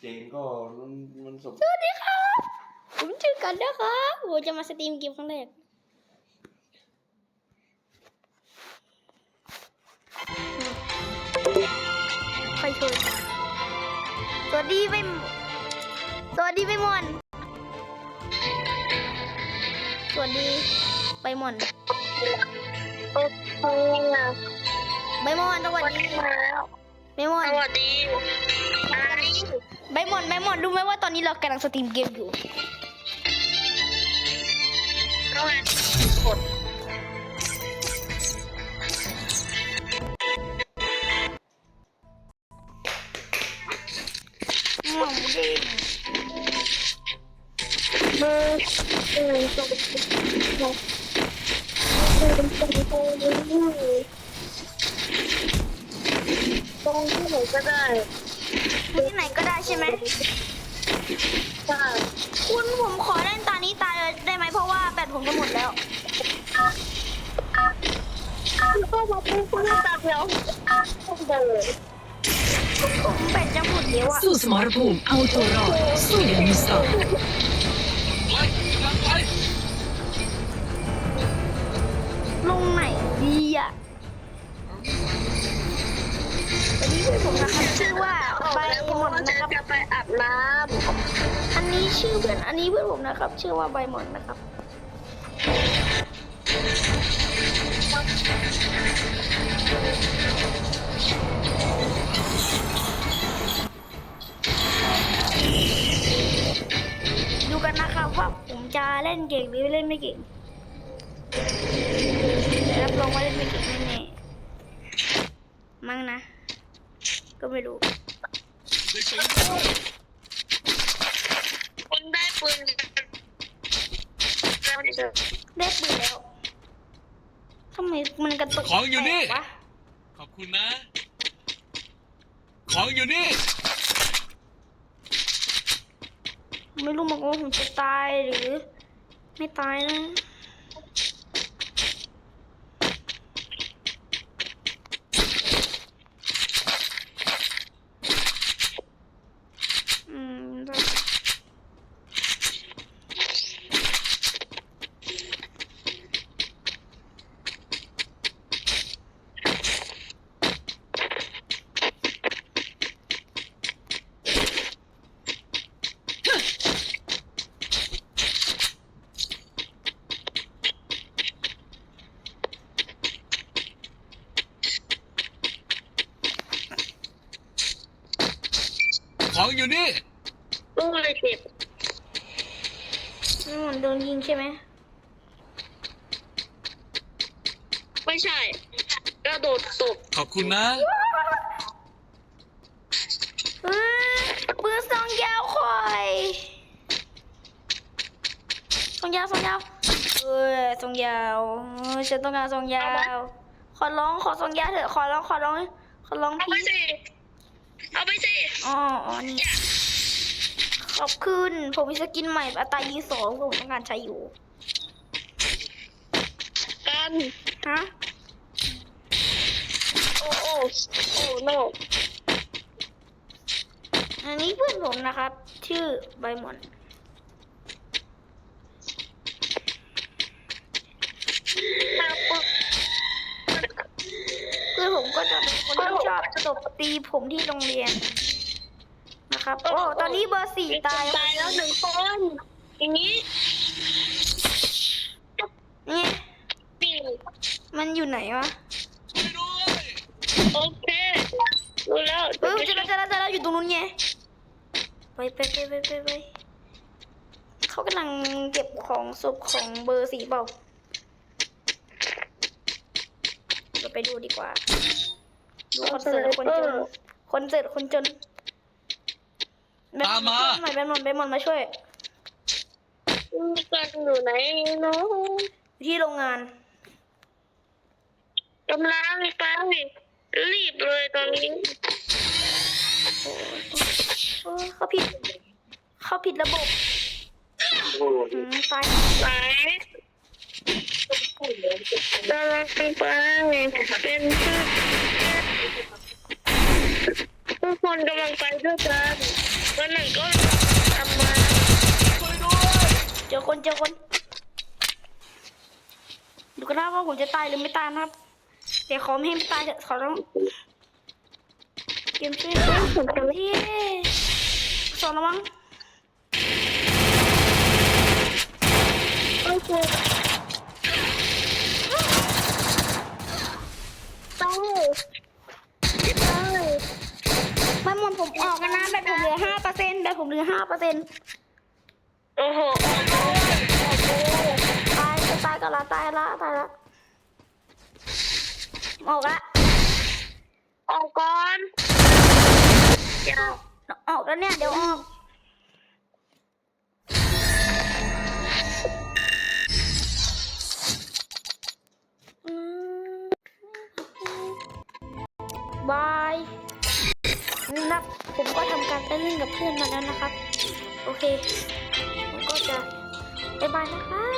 เจนก็มันมันสมสวัสดีครับ ผมชื่อกันนะครับผมจะมาสตรีมเกมครั้งแรกใครชวนสวัสดีไปสวัสดีไปหมอน สวัสดีไปหมอนโอ้โหใบหมอนสวัสวันดีนี้มาแล้วใบหมอนสวัสดีอะไร ใบหมอนใบหมอนรู้ไหมว่าตอนนี้เรากำลังสตรีมเกมอยู่ก็ไงกดหมอนเด้งเบอร์หนึ่งสองสามสี่ห้าหกเจ็ดแปดเก้าสิบตรงที่ไหนก็ได้ ที่ไหนก็ได้ใช่ไหมใช่คุณผมขอเล่นตานี้ตายเลยได้ไหมเพราะว่าแบตผมจะหมดแล้วก็มาเป็นคนตาเดียวเดินผมแบตจะหมดแล้วอะสู้สมรภูมิเอาตัวรอดสู้อย่างมีสไต นนี้ชื่อเพื่อนอันนี้เพื่อนผมนะครับ ชื่อว่าใบหมอนนะครับดูกันนะครับว่าผมจะเล่นเก่งหรือเล่นไม่เก่งรับรองว่าเล่นไม่เก่งแน่ๆมั้งนะ ก็ไม่รู้ ปืนแล้เดินได้ปืนแล้วทำไมมันกระตุกของอยู่นี่ แปลกวะขอบคุณนะ ของอยู่นี่ ไม่รู้มือนกันว่าผมจะตายหรือ ไม่ตายนะ อืมได้ ของอยู่นี่ลูกเลยเจ็บไม่เหมือนโดนยิงใช่ไหมไม่ใช่กระโดดตบขอบคุณนะ เอ้ยปืนสองยาวคอยสองยาวสองยาวเอ้ยสองยาวเอ้ยฉันต้องการสองยาว ขอร้องขอสองยาวเถอะขอร้องขอร้องขอร้องเอาไปพี่สิ เอาไปสิอ๋ออ๋อนี่ ขอบคุณ ผมมีสกินใหม่อัตรายิงสองผมต้องการใช้อยู่ กันฮะ โอ้โอ้โอ้โนอันนี้เพื่อนผมนะครับ ชื่อใบหมอน เพื่อนผมก็จะเป็นคนที่ชอบ ตบตีผมที่โรงเรียนนะครับ โอ้ ตอนนี้เบอร์สี่ตายตายแล้วหนึ่งคน อย่างนี้นี่ปีนมันอยู่ไหนวะช่วยด้วยโอเครู้แล้วเออเจอแล้วเจอแล้วเจอแล้วอยู่ตรงนู้นไง ไปไปไปไปไปไปเขากำลังเก็บของศพของเบอร์สี่เปล่าเราไปดูดีกว่า ดูคอนเสิร์ตคนจนคอนเสิร์ตคนจนตามมาใหม่แบนมอนแบนมอนมาช่วยกันอยู่ไหนเนาะอยู่ที่โรงงานกำลังไปรีบเลยตอนนี้เออเขาผิด เขาผิดระบบอืมตายไหนกำลังไปเป็นทุก ทุกคนกำลังไปด้วยกันวันหนึ่งก็ทำมาเจอคนเจอคนดูกันนาว่าผมจะตายหรือไม่ตายนะครับเดี๋ยวขอไม่ให้ตายเถอะขอร้องเกมช่วนที่สองระวังโอเค เปอร์เซ็นต์แบตผมเหลือห้าเปอร์เซ็นต์โอ้โหตายจะตายก็ละตายละตายละออกละออกก่อนเดี๋ยวออกแล้วเนี่ยเดี๋ยวออกอืมบาย นี่นะผมก็ทำการไปเล่นกับเพื่อนมาแล้วนะครับ โอเคผมก็จะบ๊ายบายนะครับ